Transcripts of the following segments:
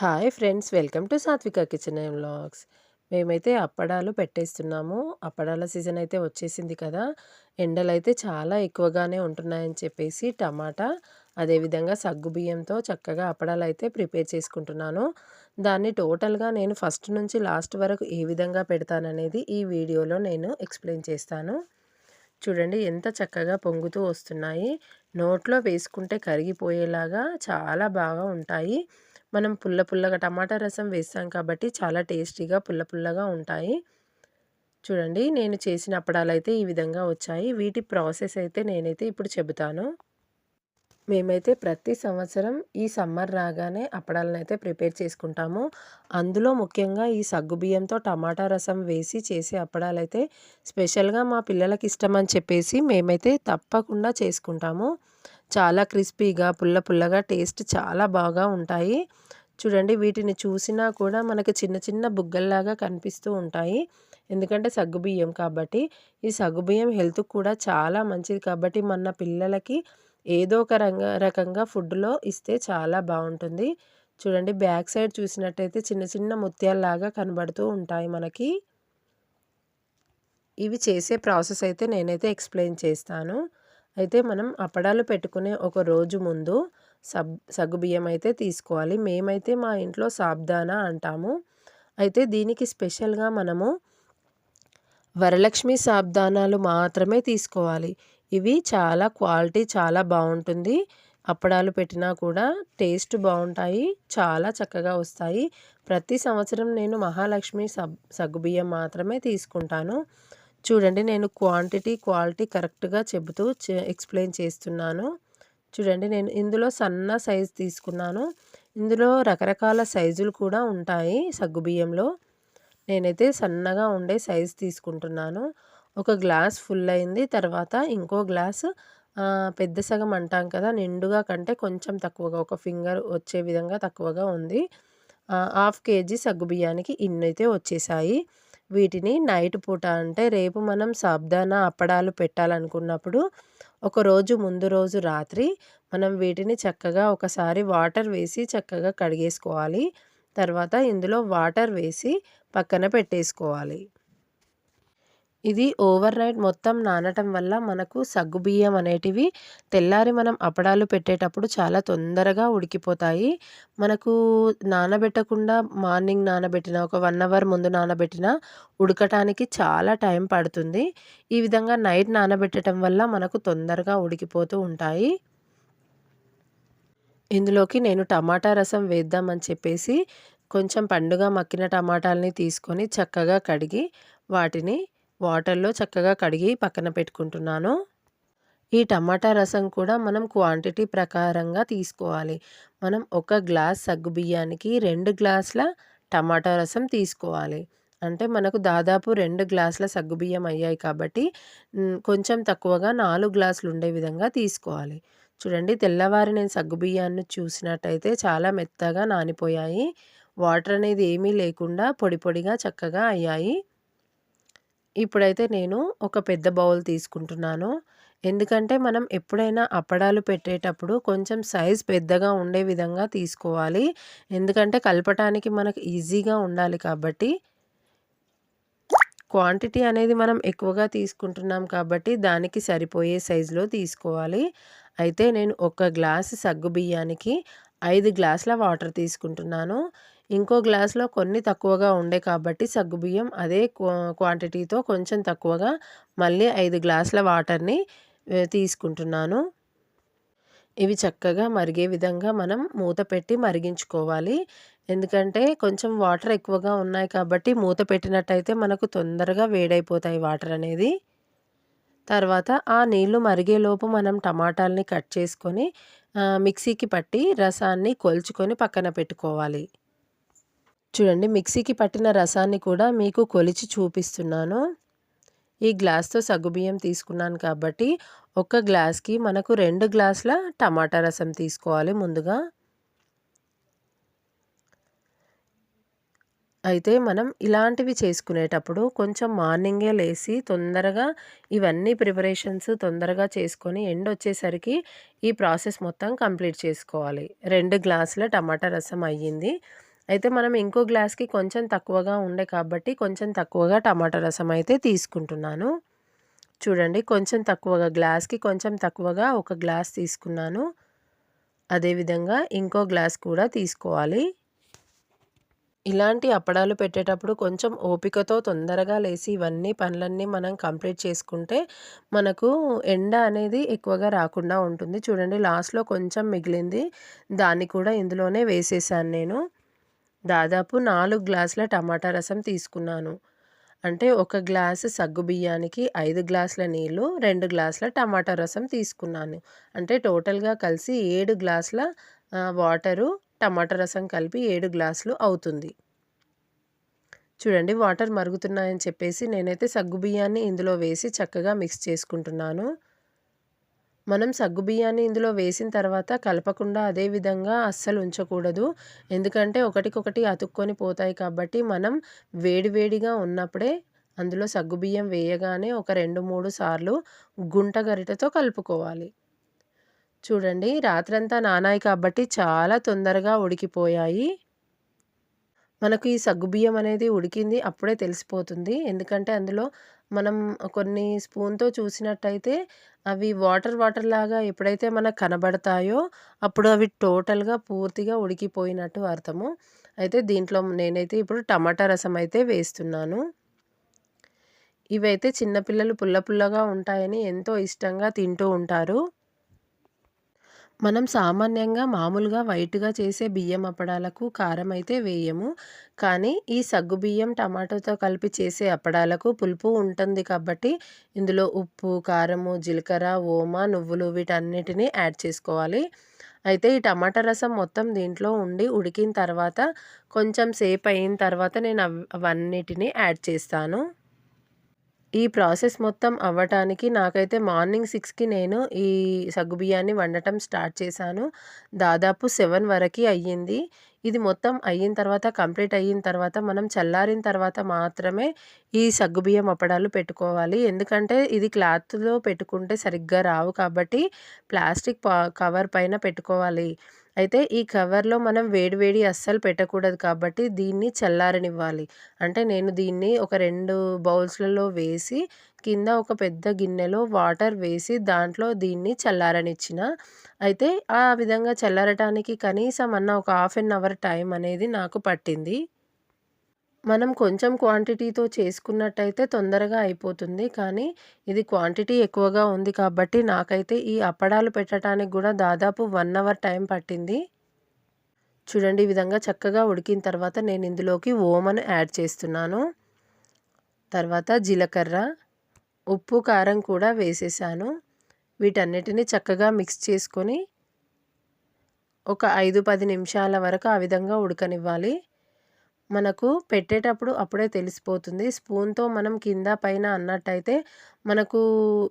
Hi friends welcome to Satvika kitchen and vlogs. మేమైతే అప్పడాలు పెట్టేస్తున్నాము. అప్పడాల season అయితే వచ్చేసింది కదా ఎండలు అయితే చాలా ఎక్కువగానే ఉంటున్నాయని చెప్పేసి టమాటా అదేవిధంగా సగ్గు బియ్యంతో చక్కగా అప్పడాలు అయితే ప్రిపేర్ చేసుకుంటున్నాను. దాన్ని టోటల్గా నేను ఫస్ట్ నుంచి లాస్ట్ వరకు ఏ విధంగా పెడతాననేది ఈ వీడియోలో నేను ఎక్స్ప్లెయిన్ చేస్తాను. చూడండి ఎంత చక్కగా పొంగుతూ వస్తున్నాయి. నోట్లో వేసుకుంటే కరిగిపోయేలాగా చాలా బాగా ఉంటాయి. మనం పుల్ల పుల్లగా టమాటా రసం వేస్తాం కాబట్టి చాలా టేస్టీగా పుల్ల పుల్లగా ఉంటాయి. చూడండి నేను చేసిన అప్పడాలు అయితే ఈ విధంగా వచ్చాయి. వీటి ప్రాసెస్ అయితే నేనైతే ఇప్పుడు చెబుతాను. మేమైతే ప్రతి సంవత్సరం ఈ సమ్మర్ రాగానే అప్పడాలను అయితే ప్రిపేర్ చేసుకుంటాము. అందులో ముఖ్యంగా ఈ సగ్గుబియ్యంతో టమాటా రసం వేసి చేసే అప్పడాలు అయితే స్పెషల్గా మా పిల్లలకి ఇష్టం అని చెప్పేసి మేమైతే తప్పకుండా చేసుకుంటాము. చాలా క్రిస్పీగా పుల్ల పుల్లగా టేస్ట్ చాలా బాగా ఉంటాయి. చూడండి వీటిని చూసినా కూడా మనకు చిన్న చిన్న బుగ్గల్లాగా కనిపిస్తూ ఉంటాయి. ఎందుకంటే సగ్గుబియ్యం కాబట్టి. ఈ సగ్గుబియ్యం హెల్త్ కూడా చాలా మంచిది కాబట్టి మన పిల్లలకి ఏదో ఒక రంగ రకంగా ఫుడ్లో ఇస్తే చాలా బాగుంటుంది. చూడండి బ్యాక్ సైడ్ చూసినట్టయితే చిన్న చిన్న ముత్యాల్లాగా కనబడుతూ ఉంటాయి మనకి. ఇవి చేసే ప్రాసెస్ అయితే నేనైతే ఎక్స్ప్లెయిన్ చేస్తాను. అయితే మనం అప్పడాలు పెట్టుకునే ఒక రోజు ముందు సబ్ సగ్గుబియ్యం అయితే తీసుకోవాలి. మేమైతే మా ఇంట్లో సాబ్దానా అంటాము. అయితే దీనికి స్పెషల్గా మనము వరలక్ష్మి సాబ్దానాలు మాత్రమే తీసుకోవాలి. ఇవి చాలా క్వాలిటీ చాలా బాగుంటుంది. అప్పడాలు పెట్టినా కూడా టేస్ట్ బాగుంటాయి చాలా చక్కగా వస్తాయి. ప్రతి సంవత్సరం నేను మహాలక్ష్మి సబ్ సగ్గుబియ్యం మాత్రమే తీసుకుంటాను. చూడండి నేను క్వాంటిటీ క్వాలిటీ కరెక్ట్గా చెబుతూ ఎక్స్ప్లెయిన్ చేస్తున్నాను. చూడండి నేను ఇందులో సన్న సైజు తీసుకున్నాను. ఇందులో రకరకాల సైజులు కూడా ఉంటాయి సగ్గుబియ్యంలో నేనైతే సన్నగా ఉండే సైజు తీసుకుంటున్నాను. ఒక గ్లాస్ ఫుల్ అయింది. తర్వాత ఇంకో గ్లాస్ పెద్ద సగం అంటాం కదా నిండుగా కంటే కొంచెం తక్కువగా ఒక ఫింగర్ వచ్చే విధంగా తక్కువగా ఉంది. హాఫ్ కేజీ సగ్గుబియ్యానికి ఇన్నైతే వచ్చేసాయి. వీటిని నైట్ పూట అంటే రేపు మనం సాబ్దానా అప్పడాలు పెట్టాలనుకున్నప్పుడు ఒకరోజు ముందు రోజు రాత్రి మనం వీటిని చక్కగా ఒకసారి వాటర్ వేసి చక్కగా కడిగేసుకోవాలి. తర్వాత ఇందులో వాటర్ వేసి పక్కన పెట్టేసుకోవాలి. ఇది ఓవర్ నైట్ మొత్తం నానటం వల్ల మనకు సగ్గుబియ్యం అనేటివి తెల్లారి మనం అప్పడాలు పెట్టేటప్పుడు చాలా తొందరగా ఉడికిపోతాయి. మనకు నానబెట్టకుండా మార్నింగ్ నానబెట్టిన ఒక వన్ అవర్ ముందు నానబెట్టిన ఉడకటానికి చాలా టైం పడుతుంది. ఈ విధంగా నైట్ నానబెట్టడం వల్ల మనకు తొందరగా ఉడికిపోతూ ఉంటాయి. ఇందులోకి నేను టమాటా రసం వేద్దామని చెప్పేసి కొంచెం పండుగ మక్కిన టమాటాలని తీసుకొని చక్కగా కడిగి వాటిని వాటర్లో చక్కగా కడిగి పక్కన పెట్టుకుంటున్నాను. ఈ టమాటా రసం కూడా మనం క్వాంటిటీ ప్రకారంగా తీసుకోవాలి. మనం ఒక గ్లాస్ సగ్గు బియ్యానికి రెండు గ్లాసుల టమాటా రసం తీసుకోవాలి. అంటే మనకు దాదాపు రెండు గ్లాసుల సగ్గుబియ్యం అయ్యాయి కాబట్టి కొంచెం తక్కువగా నాలుగు గ్లాసులు ఉండే విధంగా తీసుకోవాలి. చూడండి తెల్లవారి నేను సగ్గుబియ్యాన్ని చూసినట్టయితే చాలా మెత్తగా నానిపోయాయి. వాటర్ అనేది ఏమీ లేకుండా పొడి పొడిగా చక్కగా అయ్యాయి. ఇప్పుడైతే నేను ఒక పెద్ద బౌల్ తీసుకుంటున్నాను. ఎందుకంటే మనం ఎప్పుడైనా అప్పడాలు పెట్టేటప్పుడు కొంచెం సైజ్ పెద్దగా ఉండే విధంగా తీసుకోవాలి. ఎందుకంటే కలపటానికి మనకు ఈజీగా ఉండాలి కాబట్టి. క్వాంటిటీ అనేది మనం ఎక్కువగా తీసుకుంటున్నాం కాబట్టి దానికి సరిపోయే సైజులో తీసుకోవాలి. అయితే నేను ఒక గ్లాస్ సగ్గు బియ్యానికి ఐదు గ్లాసుల వాటర్ తీసుకుంటున్నాను. ఇంకో గ్లాస్లో కొన్ని తక్కువగా ఉండే కాబట్టి సగ్గుబియ్యం అదే క్వాంటిటీతో కొంచెం తక్కువగా మళ్ళీ ఐదు గ్లాసుల వాటర్ని తీసుకుంటున్నాను. ఇవి చక్కగా మరిగే విధంగా మనం మూత పెట్టి మరిగించుకోవాలి. ఎందుకంటే కొంచెం వాటర్ ఎక్కువగా ఉన్నాయి కాబట్టి మూత పెట్టినట్టయితే మనకు తొందరగా వేడైపోతాయి వాటర్ అనేది. తర్వాత ఆ నీళ్ళు మరిగేలోపు మనం టమాటాలని కట్ చేసుకొని మిక్సీకి పట్టి రసాన్ని కొలుచుకొని పక్కన పెట్టుకోవాలి. చూడండి మిక్సీకి పట్టిన రసాన్ని కూడా మీకు కొలిచి చూపిస్తున్నాను. ఈ గ్లాస్తో సగ్గుబియ్యం తీసుకున్నాను కాబట్టి ఒక గ్లాస్కి మనకు రెండు గ్లాసుల టమాటా రసం తీసుకోవాలి ముందుగా. అయితే మనం ఇలాంటివి చేసుకునేటప్పుడు కొంచెం మార్నింగే లేసి తొందరగా ఇవన్నీ ప్రిపరేషన్స్ తొందరగా చేసుకొని ఎండ్ వచ్చేసరికి ఈ ప్రాసెస్ మొత్తం కంప్లీట్ చేసుకోవాలి. రెండు గ్లాసుల టమాటా రసం అయ్యింది. అయితే మనం ఇంకో గ్లాస్‌కి కొంచెం తక్కువగా ఉండే కాబట్టి కొంచెం తక్కువగా టమాటా రసం అయితే తీసుకుంటున్నాను. చూడండి కొంచెం తక్కువగా గ్లాస్‌కి కొంచెం తక్కువగా ఒక గ్లాస్ తీసుకున్నాను. అదేవిధంగా ఇంకో గ్లాస్ కూడా తీసుకోవాలి. ఇలాంటి అప్పడాలు పెట్టేటప్పుడు కొంచెం ఓపికతో తొందరగా లేసి ఇవన్నీ పనులన్నీ మనం కంప్లీట్ చేసుకుంటే మనకు ఎండ అనేది ఎక్కువగా రాకుండా ఉంటుంది. చూడండి లాస్ట్‌లో కొంచెం మిగిలింది. దాన్ని కూడా ఇందులోనే వేసేసాను నేను. దాదాపు నాలుగు గ్లాసుల టమాటా రసం తీసుకున్నాను. అంటే ఒక గ్లాసు సగ్గుబియ్యానికి ఐదు గ్లాసుల నీళ్ళు, రెండు గ్లాసుల టమాటా రసం తీసుకున్నాను. అంటే టోటల్‌గా కలిసి ఏడు గ్లాసుల వాటరు, టమాటా రసం కలిపి ఏడు గ్లాసులు అవుతుంది. చూడండి వాటర్ మరుగుతున్నాయని చెప్పేసి నేనైతే సగ్గుబియ్యాన్ని ఇందులో వేసి చక్కగా మిక్స్ చేసుకుంటున్నాను. మనం సగ్గుబియ్యాన్ని ఇందులో వేసిన తర్వాత కలపకుండా అదే విధంగా అస్సలు ఉంచకూడదు. ఎందుకంటే ఒకటికొకటి అతుక్కొని పోతాయి కాబట్టి మనం వేడివేడిగా ఉన్నప్పుడే అందులో సగ్గుబియ్యం వేయగానే ఒక 2, 3 సార్లు గుంట గరిటతో కలుపుకోవాలి. చూడండి రాత్రంతా నానాయి కాబట్టి చాలా తొందరగా ఉడికిపోయాయి. మనకు ఈ సగ్గుబియ్యం అనేది ఉడికింది అప్పుడే తెలిసిపోతుంది. ఎందుకంటే అందులో మనం కొన్ని స్పూన్‌తో చూసినట్టయితే అవి వాటర్ వాటర్ లాగా ఎప్పుడైతే మనకు కనబడతాయో అప్పుడు అవి టోటల్‌గా పూర్తిగా ఉడికిపోయినట్టు అర్థము. అయితే దీంట్లో నేనైతే ఇప్పుడు టమాటా రసం అయితే వేస్తున్నాను. ఇవైతే చిన్నపిల్లలు పుల్ల పుల్లగా ఉంటాయని ఎంతో ఇష్టంగా తింటూ ఉంటారు. మనం సామాన్యంగా మామూలుగా వైట్‌గా చేసే బియ్యం అప్పడాలకు కారం అయితే వేయము. కానీ ఈ సగ్గు బియ్యం టమాటాతో కలిపి చేసే అప్పడాలకు పులుపు ఉంటుంది కాబట్టి ఇందులో ఉప్పు, కారము, జీలకర్ర, ఓమ, నువ్వులు వీటన్నిటిని యాడ్ చేసుకోవాలి. అయితే ఈ టమాటా రసం మొత్తం దీంట్లో ఉండి ఉడికిన తర్వాత కొంచెం సేపు అయిన తర్వాత నేను అవన్నిటిని యాడ్ చేస్తాను. ఈ ప్రాసెస్ మొత్తం అవ్వటానికి నాకైతే మార్నింగ్ సిక్స్కి నేను ఈ సగ్గుబియ్యాన్ని వండటం స్టార్ట్ చేశాను. దాదాపు సెవెన్ వరకి అయ్యింది. ఇది మొత్తం అయిన తర్వాత కంప్లీట్ అయిన తర్వాత మనం చల్లారిన తర్వాత మాత్రమే ఈ సగ్గుబియ్యం అప్పడాలు పెట్టుకోవాలి. ఎందుకంటే ఇది క్లాత్‌లో పెట్టుకుంటే సరిగ్గా రావు కాబట్టి ప్లాస్టిక్ ప కవర్ పైన పెట్టుకోవాలి. అయితే ఈ కవర్‌లో మనం వేడి వేడి అస్సలు పెట్టకూడదు కాబట్టి దీన్ని చల్లారనివ్వాలి. అంటే నేను దీన్ని ఒక రెండు బౌల్స్‌లలో వేసి కింద ఒక పెద్ద గిన్నెలో వాటర్ వేసి దాంట్లో దీన్ని చల్లారనిచ్చిన. అయితే ఆ విధంగా చల్లారటానికి కనీసం అన్న ఒక హాఫ్ అన్ అవర్ టైం అనేది నాకు పట్టింది. మనం కొంచెం క్వాంటిటీతో చేసుకున్నట్టయితే తొందరగా అయిపోతుంది. కానీ ఇది క్వాంటిటీ ఎక్కువగా ఉంది కాబట్టి నాకైతే ఈ అప్పడాలు పెట్టడానికి కూడా దాదాపు వన్ అవర్ టైం పట్టింది. చూడండి ఈ విధంగా చక్కగా ఉడికిన తర్వాత నేను ఇందులోకి ఓమను యాడ్ చేస్తున్నాను. తర్వాత జీలకర్ర, ఉప్పు, కారం కూడా వేసేసాను. వీటన్నిటిని చక్కగా మిక్స్ చేసుకొని ఒక 5, 10 నిమిషాల వరకు ఆ విధంగా ఉడకనివ్వాలి. మనకు పెట్టేటప్పుడు అప్పుడే తెలిసిపోతుంది. స్పూన్‌తో మనం కింద పైన అన్నట్టయితే మనకు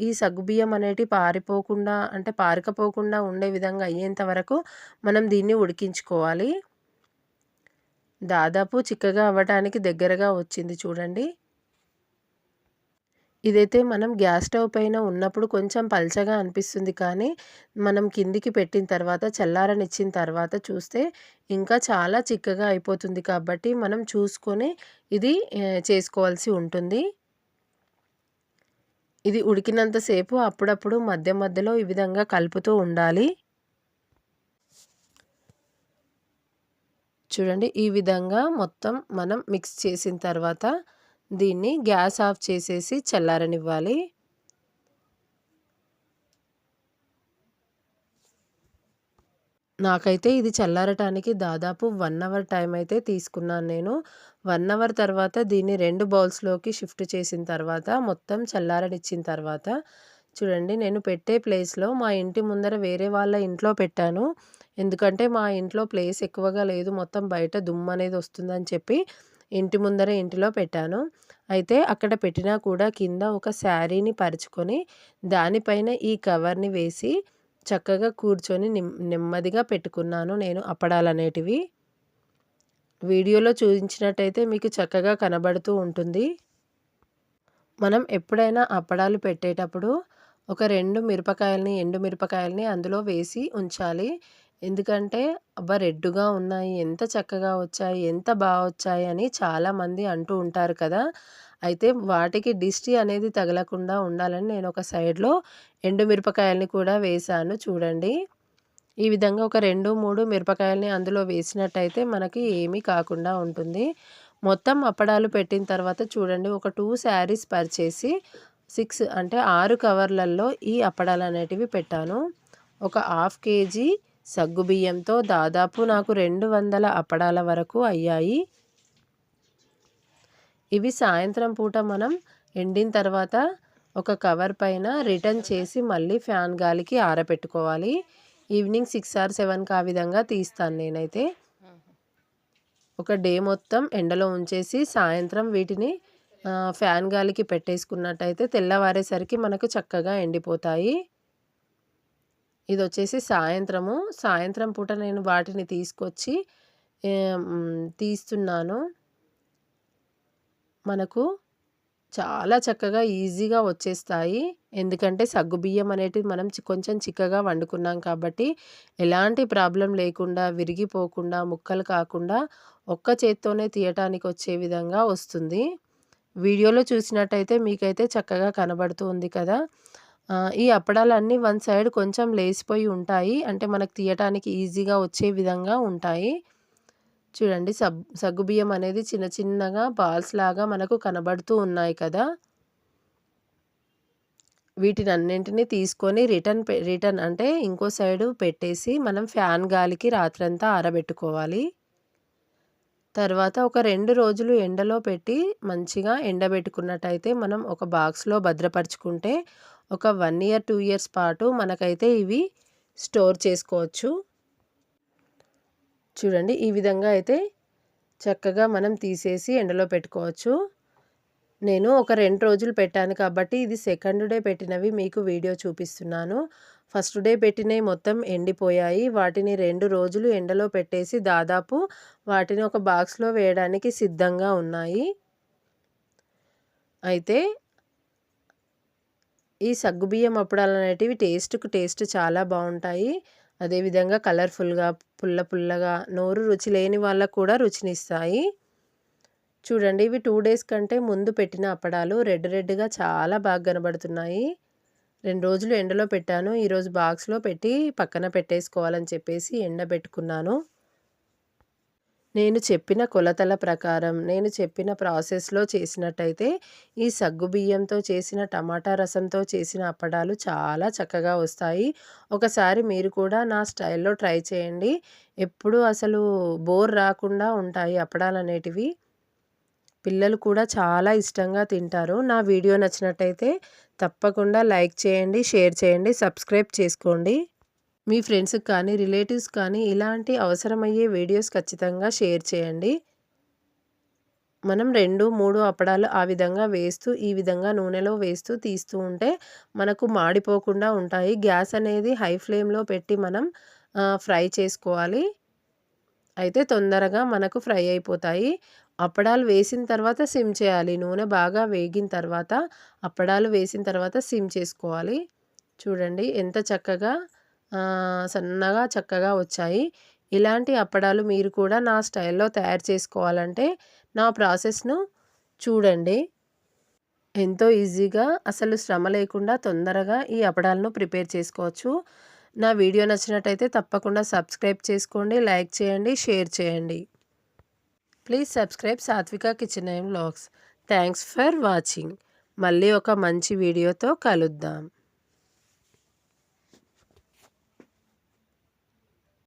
ఈ సగ్గుబియ్యం అనేటి పారిపోకుండా అంటే పారకపోకుండా ఉండే విధంగా అయ్యేంత వరకు మనం దీన్ని ఉడికించుకోవాలి. దాదాపు చిక్కగా అవ్వటానికి దగ్గరగా వచ్చింది చూడండి. ఇదైతే మనం గ్యాస్ స్టవ్ పైన ఉన్నప్పుడు కొంచెం పల్చగా అనిపిస్తుంది కానీ మనం కిందికి పెట్టిన తర్వాత చల్లారనిచ్చిన తర్వాత చూస్తే ఇంకా చాలా చిక్కగా అయిపోతుంది కాబట్టి మనం చూసుకొని ఇది చేసుకోవాల్సి ఉంటుంది. ఇది ఉడికినంత సేపు అప్పుడప్పుడు మధ్య మధ్యలో ఈ విధంగా కలుపుతూ ఉండాలి. చూడండి ఈ విధంగా మొత్తం మనం మిక్స్ చేసిన తర్వాత దీన్ని గ్యాస్ ఆఫ్ చేసేసి చల్లారనివ్వాలి. నాకైతే ఇది చల్లారటానికి దాదాపు వన్ అవర్ టైం అయితే తీసుకున్నాను నేను. వన్ అవర్ తర్వాత దీన్ని రెండు బౌల్స్‌లోకి షిఫ్ట్ చేసిన తర్వాత మొత్తం చల్లారనిచ్చిన తర్వాత చూడండి నేను పెట్టే ప్లేస్‌లో మా ఇంటి ముందర వేరే వాళ్ళ ఇంట్లో పెట్టాను. ఎందుకంటే మా ఇంట్లో ప్లేస్ ఎక్కువగా లేదు. మొత్తం బయట దుమ్ము అనేది వస్తుందని చెప్పి ఇంటి ముందర ఇంటిలో పెట్టాను. అయితే అక్కడ పెట్టినా కూడా కింద ఒక శారీని పరుచుకొని దానిపైన ఈ కవర్‌ని వేసి చక్కగా కూర్చొని నిమ్ నెమ్మదిగా పెట్టుకున్నాను నేను అప్పడాలనేటివి. వీడియోలో చూపించినట్టయితే మీకు చక్కగా కనబడుతూ ఉంటుంది. మనం ఎప్పుడైనా అప్పడాలు పెట్టేటప్పుడు ఒక రెండు మిరపకాయలని, ఎండు మిరపకాయలని అందులో వేసి ఉంచాలి. ఎందుకంటే అబ్బా! రెడ్డుగా ఉన్నాయి ఎంత చక్కగా వచ్చాయి ఎంత బాగా వచ్చాయి అని చాలామంది అంటూ ఉంటారు కదా! అయితే వాటికి దిష్టి అనేది తగలకుండా ఉండాలని నేను ఒక సైడ్లో ఎండుమిరపకాయలని కూడా వేశాను చూడండి. ఈ విధంగా ఒక రెండు మూడు మిరపకాయలని అందులో వేసినట్టయితే మనకి ఏమీ కాకుండా ఉంటుంది. మొత్తం అప్పడాలు పెట్టిన తర్వాత చూడండి ఒక టూ శారీస్ పర్చేసి సిక్స్ అంటే ఆరు కవర్లలో ఈ అప్పడాలు అనేటివి పెట్టాను. ఒక హాఫ్ కేజీ సగ్గుబియ్యంతో దాదాపు నాకు రెండు వందల అప్పడాల వరకు అయ్యాయి. ఇవి సాయంత్రం పూట మనం ఎండిన తర్వాత ఒక కవర్ పైన రిటర్న్ చేసి మళ్ళీ ఫ్యాన్ గాలికి ఆరబెట్టుకోవాలి ఈవినింగ్ సిక్స్ ఆర్ సెవెన్కి ఆ విధంగా తీస్తాను నేనైతే. ఒక డే మొత్తం ఎండలో ఉంచేసి సాయంత్రం వీటిని ఫ్యాన్ గాలికి పెట్టేసుకున్నట్టయితే తెల్లవారేసరికి మనకు చక్కగా ఎండిపోతాయి. ఇది వచ్చేసి సాయంత్రము. సాయంత్రం పూట నేను వాటిని తీసుకొచ్చి తీస్తున్నాను. మనకు చాలా చక్కగా ఈజీగా వచ్చేస్తాయి. ఎందుకంటే సగ్గుబియ్యం అనేటివి మనం కొంచెం చిక్కగా వండుకున్నాం కాబట్టి ఎలాంటి ప్రాబ్లం లేకుండా విరిగిపోకుండా ముక్కలు కాకుండా ఒక్క చేత్తోనే తీయటానికి వచ్చే విధంగా వస్తుంది. వీడియోలో చూసినట్టయితే మీకైతే చక్కగా కనబడుతుంది కదా. ఈ అప్పడాలన్నీ వన్ సైడ్ కొంచెం లేసిపోయి ఉంటాయి. అంటే మనకు తీయటానికి ఈజీగా వచ్చే విధంగా ఉంటాయి. చూడండి సబ్ సగ్గుబియ్యం అనేది చిన్న చిన్నగా బాల్స్ లాగా మనకు కనబడుతూ ఉన్నాయి కదా. వీటిని అన్నింటినీ తీసుకొని రిటర్న్ రిటర్న్ అంటే ఇంకో సైడు పెట్టేసి మనం ఫ్యాన్ గాలికి రాత్రంతా ఆరబెట్టుకోవాలి. తర్వాత ఒక రెండు రోజులు ఎండలో పెట్టి మంచిగా ఎండబెట్టుకున్నట్టయితే మనం ఒక బాక్స్లో భద్రపరుచుకుంటే ఒక వన్ ఇయర్ టూ ఇయర్స్ పాటు మనకైతే ఇవి స్టోర్ చేసుకోవచ్చు. చూడండి ఈ విధంగా అయితే చక్కగా మనం తీసేసి ఎండలో పెట్టుకోవచ్చు. నేను ఒక రెండు రోజులు పెట్టాను కాబట్టి ఇది సెకండ్ డే పెట్టినవి మీకు వీడియో చూపిస్తున్నాను. ఫస్ట్ డే పెట్టినవి మొత్తం ఎండిపోయాయి. వాటిని రెండు రోజులు ఎండలో పెట్టేసి దాదాపు వాటిని ఒక బాక్స్లో వేయడానికి సిద్ధంగా ఉన్నాయి. అయితే ఈ సగ్గుబియ్యం అప్పడాలు అనేటివి టేస్ట్కు టేస్ట్ చాలా బాగుంటాయి అదేవిధంగా కలర్ఫుల్గా పుల్ల పుల్లగా నోరు రుచి లేని వాళ్ళకు కూడా రుచినిస్తాయి. చూడండి ఇవి టూ డేస్ కంటే ముందు పెట్టిన అప్పడాలు రెడ్ రెడ్గా చాలా బాగా కనబడుతున్నాయి. రెండు రోజులు ఎండలో పెట్టాను. ఈరోజు బాక్స్లో పెట్టి పక్కన పెట్టేసుకోవాలని చెప్పేసి ఎండబెట్టుకున్నాను. నేను చెప్పిన కొలతల ప్రకారం నేను చెప్పిన ప్రాసెస్లో చేసినట్టయితే ఈ సగ్గు బియ్యంతో చేసిన టమాటా రసంతో చేసిన అప్పడాలు చాలా చక్కగా వస్తాయి. ఒకసారి మీరు కూడా నా స్టైల్లో ట్రై చేయండి. ఎప్పుడు అసలు బోర్ రాకుండా ఉంటాయి అప్పడాలు అనేటివి. పిల్లలు కూడా చాలా ఇష్టంగా తింటారు. నా వీడియో నచ్చినట్టయితే తప్పకుండా లైక్ చేయండి షేర్ చేయండి సబ్స్క్రైబ్ చేసుకోండి. మీ ఫ్రెండ్స్కి కానీ రిలేటివ్స్ కానీ ఇలాంటి అవసరమయ్యే వీడియోస్ ఖచ్చితంగా షేర్ చేయండి. మనం రెండు మూడు అప్పడాలు ఆ విధంగా వేస్తూ ఈ విధంగా నూనెలో వేస్తూ తీస్తూ ఉంటే మనకు మాడిపోకుండా ఉంటాయి. గ్యాస్ అనేది హై ఫ్లేమ్లో పెట్టి మనం ఫ్రై చేసుకోవాలి. అయితే తొందరగా మనకు ఫ్రై అయిపోతాయి. అప్పడాలు వేసిన తర్వాత సిమ్ చేయాలి. నూనె బాగా వేగిన తర్వాత అప్పడాలు వేసిన తర్వాత సిమ్ చేసుకోవాలి. చూడండి ఎంత చక్కగా సన్నగా చక్కగా వచ్చాయి. ఇలాంటి అప్పడాలు మీరు కూడా నా స్టైల్లో తయారు చేసుకోవాలంటే నా ప్రాసెస్ను చూడండి. ఎంతో ఈజీగా అసలు శ్రమ లేకుండా తొందరగా ఈ అప్పడాలను ప్రిపేర్ చేసుకోవచ్చు. నా వీడియో నచ్చినట్టయితే తప్పకుండా సబ్స్క్రైబ్ చేసుకోండి లైక్ చేయండి షేర్ చేయండి. Please subscribe Satvika kitchen and vlogs. Thanks for watching. మళ్ళీ ఒక మంచి వీడియోతో కలుద్దాం.